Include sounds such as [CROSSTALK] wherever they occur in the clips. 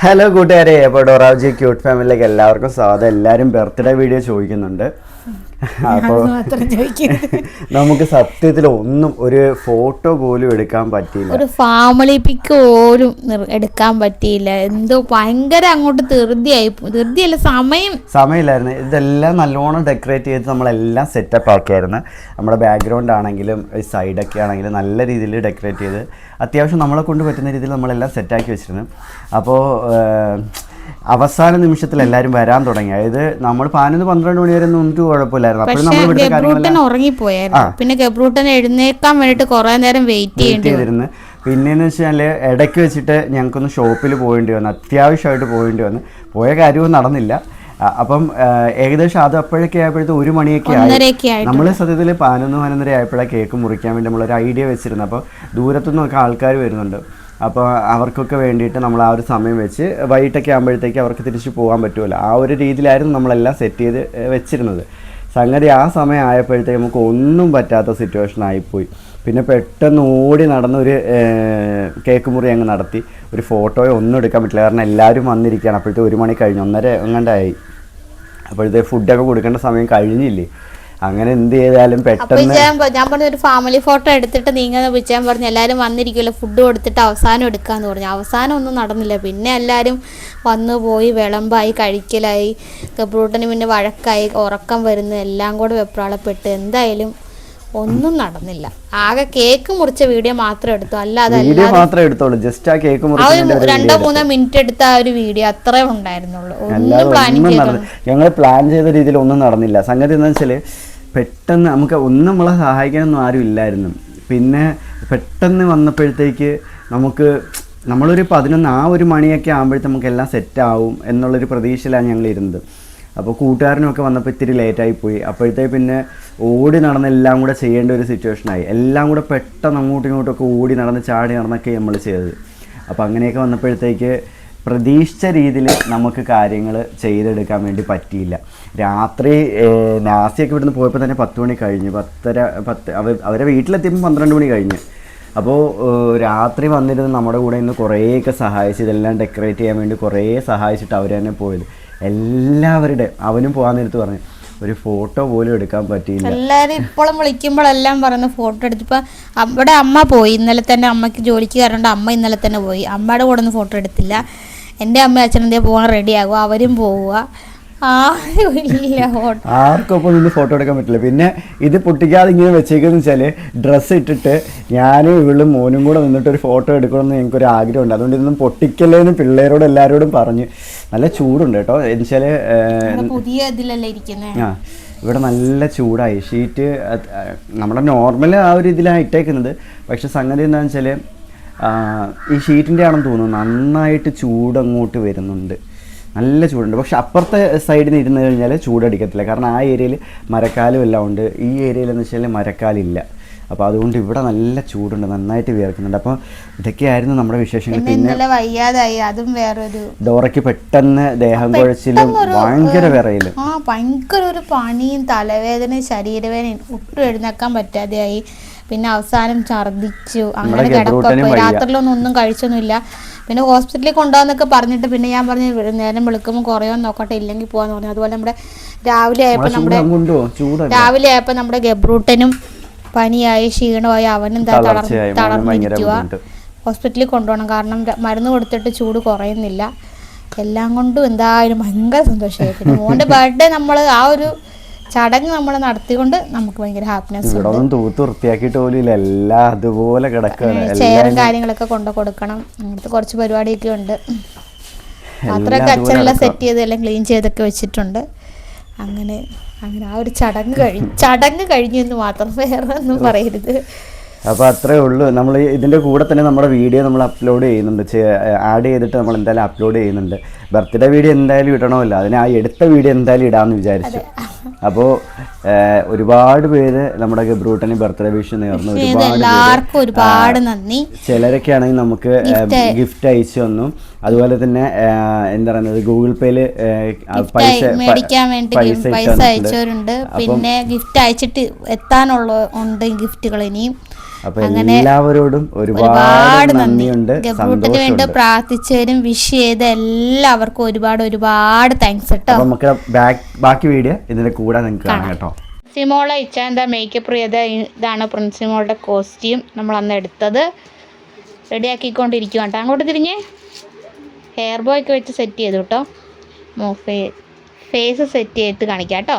Hello കൂട്ടുകാരെ. അപ്പോൾ ഡൊറാജി cute ഫാമിലിയിലേക്ക് എല്ലാവർക്കും സ്വാഗതം. എല്ലാവരും ബർത്ത്ഡേ വീഡിയോ ചോദിക്കുന്നുണ്ട്. അപ്പോൾ [LAUGHS] നമുക്ക് സത്യത്തിൽ ഒന്നും ഒരു ഫോട്ടോ പോലും എടുക്കാൻ പറ്റിയില്ല. ഒരു ഫാമിലി പിക്ക് പോലും എടുക്കാൻ പറ്റിയില്ല. എന്തോ ഭയങ്കര അങ്ങോട്ട് ധൃതിയായി ധൃതിയല്ല സമയം. സമയമില്ലായിരുന്നു. ഇതെല്ലാം നല്ലോണം ഡെക്കറേറ്റ് ചെയ്ത് നമ്മളെല്ലാം സെറ്റപ്പ് ആക്കിയായിരുന്നു. നമ്മുടെ ബാക്ക്ഗ്രൗണ്ട് ആണെങ്കിലും സൈഡൊക്കെ ആണെങ്കിലും നല്ല രീതിയിൽ ഡെക്കറേറ്റ് ചെയ്ത് അത്യാവശ്യം നമ്മളെ കൊണ്ട് പറ്റുന്ന രീതിയിൽ നമ്മളെല്ലാം സെറ്റാക്കി വെച്ചിരുന്നു. അപ്പോൾ അവസാന നിമിഷത്തിൽ എല്ലാരും വരാൻ തുടങ്ങി. അതായത് നമ്മൾ പതിനൊന്ന് പന്ത്രണ്ട് മണി വരെ കുഴപ്പമില്ലായിരുന്നു. അപ്പോഴും നമ്മൾ ഇവിടുത്തെ ഗബ്രൂട്ടൻ കാര്യങ്ങളെല്ലാം ഉറങ്ങിപ്പോയായിരുന്നു. പിന്നെ ഗബ്രൂട്ടൻ എഴുന്നേക്കാൻ വേണ്ടിട്ട് കുറെ നേരം വെയിറ്റ് ചെയ്തിരുന്നു. പിന്നെന്ന് വെച്ചാൽ ഇടയ്ക്ക് വെച്ചിട്ട് ഞങ്ങൾക്കൊന്ന് ഷോപ്പിൽ പോകേണ്ടി വന്നു. അത്യാവശ്യമായിട്ട് പോകേണ്ടി വന്നു. പോയ കാര്യവും നടന്നില്ല. അപ്പം ഏകദേശം അത് അപ്പോഴൊക്കെ ആയപ്പോഴത്തെ ഒരു മണിയൊക്കെ ആയി. നമ്മൾ സത്യത്തിൽ പതിനൊന്ന് പതിനൊന്നര ആയപ്പോഴാണ് കേക്ക് മുറിക്കാൻ വേണ്ടി നമ്മളൊരു ഐഡിയ വെച്ചിരുന്നു അപ്പോൾ ദൂരത്തുനിന്നൊക്കെ ആൾക്കാർ വരുന്നുണ്ട്. അപ്പോൾ അവർക്കൊക്കെ വേണ്ടിയിട്ട് നമ്മൾ ആ ഒരു സമയം വെച്ച് വൈകിട്ടൊക്കെ ആകുമ്പോഴത്തേക്ക് അവർക്ക് തിരിച്ചു പോകാൻ പറ്റുമല്ലോ. ആ ഒരു രീതിയിലായിരുന്നു നമ്മളെല്ലാം സെറ്റ് ചെയ്ത് വെച്ചിരുന്നത്. സംഗതി ആ സമയം ആയപ്പോഴത്തേക്ക് നമുക്ക് ഒന്നും പറ്റാത്ത സിറ്റുവേഷൻ ആയിപ്പോയി. പിന്നെ പെട്ടെന്ന് ഓടി നടന്നൊരു കേക്ക് മുറി അങ്ങ് നടത്തി. ഒരു ഫോട്ടോയോ ഒന്നും എടുക്കാൻ പറ്റില്ല. കാരണം എല്ലാവരും വന്നിരിക്കുകയാണ്. അപ്പോഴത്തെ ഒരു മണി കഴിഞ്ഞ് ഒന്നര എങ്ങണ്ടായി. അപ്പോഴത്തെ ഫുഡൊക്കെ കൊടുക്കേണ്ട സമയം കഴിഞ്ഞില്ലേ? അങ്ങനെ എന്ത് ചെയ്താലും പെട്ടെന്ന് ഞാൻ പറഞ്ഞ ഒരു ഫാമിലി ഫോട്ടോ എടുത്തിട്ട് നീങ്ങുന്ന വിളിച്ചാൻ പറഞ്ഞു എല്ലാവരും വന്നിരിക്കുമല്ലോ ഫുഡ് കൊടുത്തിട്ട് അവസാനം എടുക്കാന്ന് പറഞ്ഞു. അവസാനം ഒന്നും നടന്നില്ല. പിന്നെ എല്ലാവരും വന്നു പോയി വിളമ്പായി കഴിക്കലായി ഗബ്രൂട്ടന് പിന്നെ വഴക്കായി ഉറക്കം വരുന്ന എല്ലാം കൂടെ വെപ്രാളപ്പെട്ട്. എന്തായാലും ഒന്നും നടന്നില്ല. ആകെ കേക്ക് മുറിച്ച വീഡിയോ മാത്രം എടുത്തു. അല്ലാതെ മാത്രമേ എടുത്തോളൂ ജസ്റ്റ് ആ കേക്ക് മുറിച്ച രണ്ടോ മൂന്നോ മിനിറ്റ് എടുത്ത ആ ഒരു വീഡിയോ അത്രേ ഉണ്ടായിരുന്നുള്ളൂ. ഒന്നും പ്ലാൻ പ്ലാനിങ് ഞങ്ങൾ പ്ലാൻ ചെയ്ത രീതിയിൽ ഒന്നും നടന്നില്ല. സംഗതി എന്താ വെച്ചാൽ പെട്ടെന്ന് നമുക്ക് ഒന്നും നമ്മളെ സഹായിക്കാനൊന്നും ആരും ഇല്ലായിരുന്നു. പിന്നെ പെട്ടെന്ന് വന്നപ്പോഴത്തേക്ക് നമുക്ക് നമ്മളൊരു പതിനൊന്ന് ആ ഒരു മണിയൊക്കെ ആകുമ്പോഴത്തെ നമുക്ക് എല്ലാം സെറ്റാവും എന്നുള്ളൊരു പ്രതീക്ഷയിലാണ് ഞങ്ങൾ ഇരുന്നത്. അപ്പോൾ കൂട്ടുകാരനൊക്കെ വന്നപ്പോൾ ഇത്തിരി ലേറ്റായി പോയി. അപ്പോഴത്തേക്ക് പിന്നെ ഓടി നടന്ന് എല്ലാം കൂടെ ചെയ്യേണ്ട ഒരു സിറ്റുവേഷനായി എല്ലാം കൂടെ പെട്ടെന്ന് അങ്ങോട്ടും ഇങ്ങോട്ടൊക്കെ ഓടി നടന്ന് ചാടി നടന്നൊക്കെ നമ്മൾ ചെയ്തത്. അപ്പോൾ അങ്ങനെയൊക്കെ വന്നപ്പോഴത്തേക്ക് പ്രതീക്ഷിച്ച രീതിയിൽ നമുക്ക് കാര്യങ്ങൾ ചെയ്തെടുക്കാൻ വേണ്ടി പറ്റിയില്ല. രാത്രി നാസിയൊക്കെ ഇവിടുന്ന് പോയപ്പോൾ തന്നെ പത്ത് മണി കഴിഞ്ഞ് പത്തര പത്ത് അവർ അവരെ വീട്ടിലെത്തിയപ്പോൾ പന്ത്രണ്ട് മണി കഴിഞ്ഞ്. അപ്പോൾ രാത്രി വന്നിരുന്ന് നമ്മുടെ കൂടെ ഇന്ന് കുറേയൊക്കെ സഹായിച്ച് ഇതെല്ലാം ഡെക്കറേറ്റ് ചെയ്യാൻ വേണ്ടി കുറേ സഹായിച്ചിട്ട് അവർ തന്നെ പോയത്. എല്ലാവരുടെ അവനും പോകാൻ പറഞ്ഞു ഒരു ഫോട്ടോ പോലും എടുക്കാൻ പറ്റിയില്ല. എല്ലാവരും ഇപ്പോഴും വിളിക്കുമ്പോഴെല്ലാം പറഞ്ഞു ഫോട്ടോ എടുത്തിപ്പോ അവിടെ അമ്മ പോയി ഇന്നലെ തന്നെ അമ്മയ്ക്ക് ജോലിക്ക് കയറേണ്ട അമ്മ ഇന്നലെ തന്നെ പോയി അമ്മയുടെ കൂടെ ഒന്നും ഫോട്ടോ എടുത്തില്ല. എന്റെ അമ്മ അച്ഛനും ഇതേ പോകാൻ റെഡി ആകുക അവരും പോവുക. ആർക്കൊപ്പം നിന്ന് ഫോട്ടോ എടുക്കാൻ പറ്റില്ല. പിന്നെ ഇത് പൊട്ടിക്കാതെ ഇങ്ങനെ വെച്ചേക്കെന്ന് വെച്ചാൽ ഡ്രസ്സ് ഇട്ടിട്ട് ഞാനും ഇവളും മോനും കൂടെ നിന്നിട്ട് ഒരു ഫോട്ടോ എടുക്കണമെന്ന് എനിക്കൊരു ആഗ്രഹമുണ്ട്. അതുകൊണ്ട് ഇതൊന്നും പൊട്ടിക്കല്ലേന്ന് പിള്ളേരോട് എല്ലാവരോടും പറഞ്ഞ് നല്ല ചൂടുണ്ട് കേട്ടോ. എന്ന് വെച്ചാൽ നമ്മുടെ പുതിയ ഇതിലല്ലേ ഇരിക്കുന്നത് ആ ഇവിടെ നല്ല ചൂടായി. ഷീറ്റ് നമ്മുടെ നോർമൽ ആ ഒരു ഇതിലാണ് ഇട്ടേക്കുന്നത്. പക്ഷെ സംഗതി എന്താണെന്ന് വെച്ചാൽ ഈ ഷീറ്റിന്റെ ആണെന്ന് തോന്നുന്നു നന്നായിട്ട് ചൂട് അങ്ങോട്ട് വരുന്നുണ്ട്. നല്ല ചൂടുണ്ട്. പക്ഷെ അപ്പുറത്തെ സൈഡിൽ നിന്ന് ഇരുന്ന് കഴിഞ്ഞാൽ ചൂടടിക്കത്തില്ല കാരണം ആ ഏരിയയിൽ മരക്കാലും എല്ലാം ഉണ്ട്. ഈ ഏരിയയിൽ എന്ന് വെച്ചാൽ മരക്കാലില്ല. അപ്പോൾ അതുകൊണ്ട് ഇവിടെ നല്ല ചൂടുണ്ട്. നന്നായിട്ട് വിയർക്കുന്നുണ്ട്. അപ്പോൾ ഇതൊക്കെയായിരുന്നു നമ്മുടെ വിശേഷങ്ങൾ. പിന്നെ വയ്യാതായി. അതും വേറൊരു ഡോറയ്ക്ക് പെട്ടെന്ന് ദേഹം കുഴച്ചിലും ഭയങ്കര വിറയിലും. ആ ഭയങ്കര ഒരു പണിയും തലവേദനയും ശരീരവേദനയും ഒട്ടും എഴുന്നേക്കാൻ പറ്റാതെയായി. പിന്നെ അവസാനം ഛർദിച്ചു അങ്ങനെ കിടക്കും കിടക്കൊക്കെ രാത്രിയിലൊന്നും ഒന്നും കഴിച്ചൊന്നുമില്ല. പിന്നെ ഹോസ്പിറ്റലിൽ കൊണ്ടുപോകാന്നൊക്കെ പറഞ്ഞിട്ട് പിന്നെ ഞാൻ പറഞ്ഞു നേരം വിളിക്കുമ്പോൾ കുറയോ നോക്കട്ടെ ഇല്ലെങ്കിൽ പോകാന്ന് പറഞ്ഞു. അതുപോലെ നമ്മുടെ രാവിലെ ആയപ്പോൾ നമ്മുടെ രാവിലെ ആയപ്പോൾ നമ്മുടെ ഗബ്രൂട്ടനും പനിയായി ക്ഷീണമായി അവനും തളർന്നിരിക്കുക ഹോസ്പിറ്റലിൽ കൊണ്ടുപോകണം. കാരണം മരുന്ന് കൊടുത്തിട്ട് ചൂട് കുറയുന്നില്ല. എല്ലാം കൊണ്ടും എന്തായാലും ഭയങ്കര സന്തോഷമായി. പിന്നെ മോന്റെ ബർത്ത്ഡേ നമ്മൾ ആ ഒരു ചടങ്ങ് നമ്മൾ നടത്തിക്കൊണ്ട് നമുക്ക് ഭയങ്കര ഹാപ്പിനെസ് ഇവിടെ ഒന്നും തൂത്ത് വൃത്തിയാക്കിയിട്ട് പോലും എല്ലാം അതുപോലെ കിടക്കുകയാണ് ചെയറും കാര്യങ്ങളൊക്കെ കൊണ്ടു കൊടുക്കണം. അങ്ങനത്തെ കുറച്ച് പരിപാടിയൊക്കെ ഉണ്ട്. അത്രയൊക്കെ അച്ഛനെല്ലാം സെറ്റ് ചെയ്ത് എല്ലാം ക്ലീൻ ചെയ്തൊക്കെ വെച്ചിട്ടുണ്ട്. അങ്ങനെ അങ്ങനെ ആ ഒരു ചടങ്ങ് കഴിഞ്ഞു ചടങ്ങ് കഴിഞ്ഞു എന്ന് മാത്രം വേറെ ഒന്നും പറയരുത്. അപ്പോൾ അത്രേ ഉള്ളൂ. നമ്മൾ ഇതിന്റെ കൂടെ തന്നെ നമ്മുടെ വീഡിയോ നമ്മൾ അപ്ലോഡ് ചെയ്യുന്നുണ്ട്. ആഡ് ചെയ്തിട്ട് നമ്മൾ എന്തായാലും അപ്ലോഡ് ചെയ്യുന്നുണ്ട്. ബർത്ത്ഡേ വീഡിയോ എന്തായാലും ഇടണമല്ലോ. അതിന് ആ എടുത്ത വീഡിയോ എന്തായാലും ഇടാമെന്ന് വിചാരിച്ചു. അപ്പോൾ ഒരുപാട് പേര് നമ്മുടെ ഗബ്രൂട്ടന് ബർത്ത്ഡേ വിഷ് നേർന്നു. ഒരുപാട് ഒരുപാട് നന്ദി. ചിലരൊക്കെ ആണെങ്കിൽ നമുക്ക് ഗിഫ്റ്റ് അയച്ചു തന്നു. അതുപോലെ തന്നെ എന്താ പറയുന്നത് ഗൂഗിൾ പേയിൽ പൈസ മേടിക്കാൻ വേണ്ടി പൈസ അയച്ചവരുണ്ട്. പിന്നെ ഗിഫ്റ്റ് അയച്ചിട്ട് എത്താനുള്ള ഉണ്ട് ഗിഫ്റ്റുകൾ ഇനിയും. അപ്പൊ എല്ലാവരോടും ഒരുപാട് നന്ദിയുണ്ട് ഗബ്രൂട്ടിന് വേണ്ടി പ്രാർത്ഥിച്ചവരും വിഷ് ചെയ്ത എല്ലാവർക്കും ഒരുപാട് ഒരുപാട് താങ്ക്സ് കേട്ടോ നമുക്ക് ബാക്കി വീഡിയോ ഇതിന്റെ കൂടെ നിങ്ങൾക്ക് കാണാം കേട്ടോ. പ്രിൻസിമോളെ ഇച്ചാന്താ മേക്കപ്പ് ചെയ്ത ഇതാണ് പ്രിൻസിമോളുടെ കോസ്റ്റ്യൂം നമ്മൾ അന്ന് എടുത്തത്. റെഡിയാക്കിക്കൊണ്ടിരിക്കുക കേട്ടോ അങ്ങോട്ട് തിരിഞ്ഞേ. ഹെയർ ബോയ് ഒക്കെ വെച്ച് സെറ്റ് ചെയ്തു കേട്ടോ ഫേസ് സെറ്റ് ചെയ്തിട്ട് കാണിക്കാം കേട്ടോ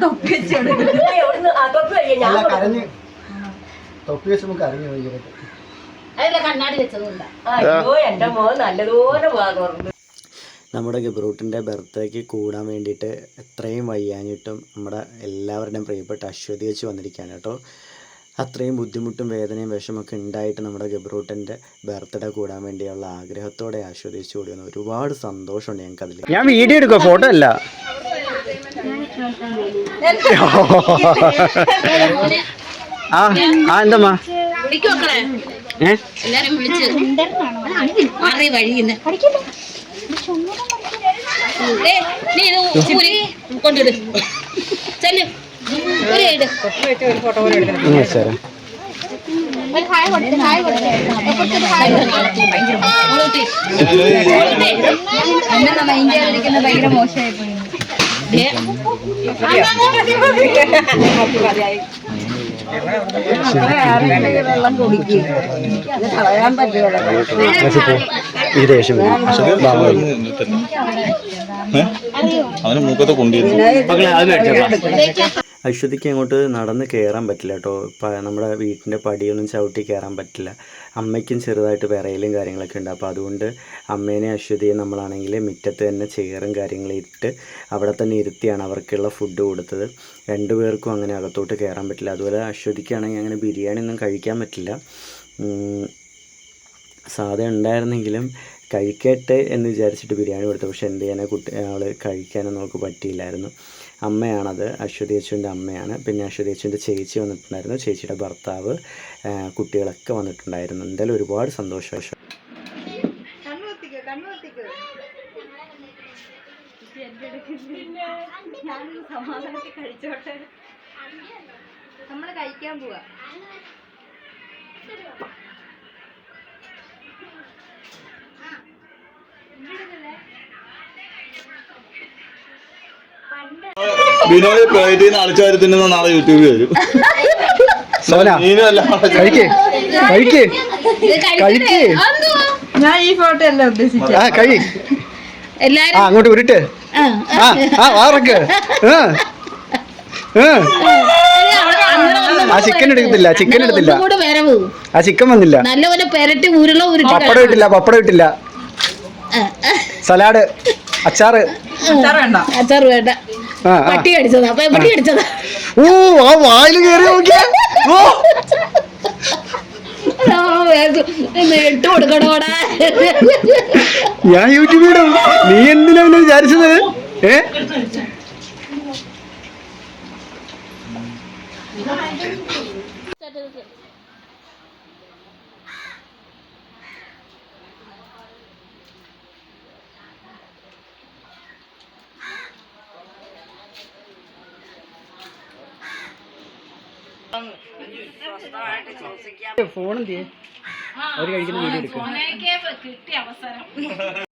തൊപ്പി വെച്ചോട് അല്ല കരഞ്ഞ്. തൊപ്പി വെച്ച് നമുക്ക് അറിഞ്ഞു അയ്യോ എന്റെ മോൻ നല്ലതുപോലെ പോകാറുണ്ട് നമ്മുടെ ഗബ്രൂട്ടിന്റെ ബർത്ത്ഡേക്ക് കൂടാൻ വേണ്ടിയിട്ട് എത്രയും വയ്യാഞ്ഞിട്ടും നമ്മുടെ എല്ലാവരുടെയും പ്രിയപ്പെട്ട അശ്വതി വെച്ച് വന്നിരിക്കുകയാണ് കേട്ടോ. അത്രയും ബുദ്ധിമുട്ടും വേദനയും വിഷമൊക്കെ ഉണ്ടായിട്ട് നമ്മുടെ ഗബ്രൂട്ടിന്റെ ബർത്ത്ഡേ കൂടാൻ വേണ്ടിയുള്ള ആഗ്രഹത്തോടെ ആശ്വദിച്ചു കൂടി വന്നു. ഒരുപാട് സന്തോഷമുണ്ട് ഞങ്ങൾക്ക് അതിൽ. ഞാൻ വീഡിയോ എടുക്കുക ഫോട്ടോ അല്ല. ആ ആ എന്തമ്മാ? ഏ? എല്ലാരും വിളിച്ച്. മാറി വഴിയുന്ന കൊണ്ടിട്. ചെല്ലു. ഒരു ഇട് എന്നെ മൈൻഡ് ചെയ്യാതിരിക്കുന്ന ഭയങ്കര മോശമായി പോയി ഈ ദേഷ്യം കൊണ്ടിരുന്നു. അവന് മൂക്കത്തെ കൊണ്ടിരുന്നു അശ്വതിക്ക് അങ്ങോട്ട് നടന്ന് കയറാൻ പറ്റില്ല കേട്ടോ. നമ്മുടെ വീട്ടിന്റെ പടിയൊന്നും ചവിട്ടി കയറാൻ പറ്റില്ല. അമ്മയ്ക്കും ചെറുതായിട്ട് വിറയലും കാര്യങ്ങളൊക്കെ ഉണ്ട്. അപ്പോൾ അതുകൊണ്ട് അമ്മേനെ അശ്വതിയെ നമ്മളാണെങ്കിൽ മുറ്റത്ത് തന്നെ ചെയറും കാര്യങ്ങളും ഇട്ട് അവിടെ തന്നെ ഇരുത്തിയാണ് അവർക്കുള്ള ഫുഡ് കൊടുത്തത്. രണ്ടു പേർക്കും അങ്ങനെ അകത്തോട്ട് കയറാൻ പറ്റില്ല. അതുപോലെ അശ്വതിക്കാണെങ്കിൽ അങ്ങനെ ബിരിയാണി ഒന്നും കഴിക്കാൻ പറ്റില്ല. സാധ്യത ഉണ്ടായിരുന്നെങ്കിലും കഴിക്കട്ടെ എന്ന് വിചാരിച്ചിട്ട് ബിരിയാണി കൊടുത്തു. പക്ഷെ എന്ത് ചെയ്യാനാണ് കുട്ടി അവൾ കഴിക്കാനൊന്നും നമുക്ക് പറ്റിയില്ലായിരുന്നു. അമ്മയാണത്. അശ്വതി അച്ഛന്റെ അമ്മയാണ്. പിന്നെ അശ്വതി അച്ഛന്റെ ചേച്ചി വന്നിട്ടുണ്ടായിരുന്നു. ചേച്ചിയുടെ ഭർത്താവ് കുട്ടികളൊക്കെ വന്നിട്ടുണ്ടായിരുന്നു. എന്തായാലും ഒരുപാട് സന്തോഷം. കഴിക്കാൻ പോവാ. ബിനോയ് പ്രൈവറ്റിൽ നിന്ന് അളിച്ചാരി തിന്നുന്ന നാളെ യൂട്യൂബിൽ വരും. സോന നീനും അല്ല കഴിക്ക് കഴിക്ക്. കഴിക്ക്. ഞാൻ ഈ ഫോട്ടോ അല്ല ഉദ്ദേശിച്ചത് ആ കഴി. എല്ലാരും? ആ അങ്ങോട്ട് ഉരുട്ട്. ആ. ആ വാറക്ക് ആ. ചിക്കൻ എടുക്കത്തില്ല ചിക്കൻ എടുത്തില്ല കൂടെ വരവ്. ആ ചിക്കൻ വന്നില്ല. നല്ലപോലെ പെരട്ടി ഉരുളോ ഉരുട്ടി പപ്പടം ഇട്ടില്ല പപ്പടം ഇട്ടില്ല. സലാഡ് അച്ചാറ്. വേണ്ട. അച്ചാറ് വേണ്ട. ആ ആ. പട്ടി കടിച്ചതാ അപ്പൊ പട്ടി കടിച്ചതാ. ഓ ആ വായിൽ കയറി നോക്കിയാ. ഓ. ഇട്ട് കൊടുക്കണോടാ ഞാൻ യൂട്യൂബിൽ ഇടും. നീ എന്തിനാ പിന്നെ വിചാരിച്ചത്? ഏ? ഫോൺ എന്ത് അവർ കഴിക്കുന്ന വീഡിയോ എടുക്കും. കിട്ടിയ അവസരം.